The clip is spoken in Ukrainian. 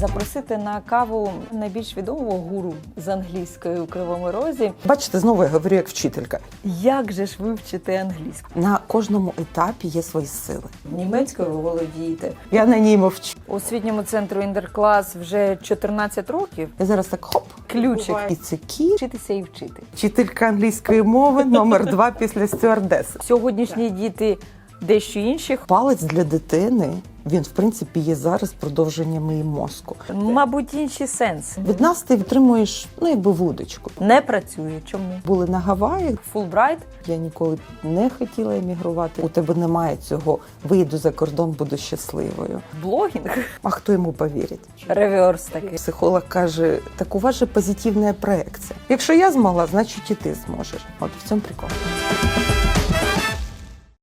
Запросити на каву найбільш відомого гуру з англійської у кривому розі. Бачите, знову я говорю як вчителька. Як же ж вивчити англійську? На кожному етапі є свої сили. Німецькою ви володієте. Я на ній мовчу. У освітньому центру Індерклас вже 14 років. Я зараз так хоп. Ключик і цики. вчитися і вчити. Вчителька англійської мови номер два після стюардеси. Сьогоднішні діти дещо інші. Палець для дитини він в принципі є зараз продовженням її мозку. Мабуть, інші сенси. Від нас ти отримуєш ну якби вудочку. Не працює. Чому? Були на Гаваї. Фулбрайт Я ніколи не хотіла емігрувати. У тебе немає цього. Виїду за кордон, буду щасливою. блогінг. А хто йому повірить? Реверс такий. Психолог каже: так у вас же позитивна проекція. Якщо я змогла, значить і ти зможеш. От в цьому прикол.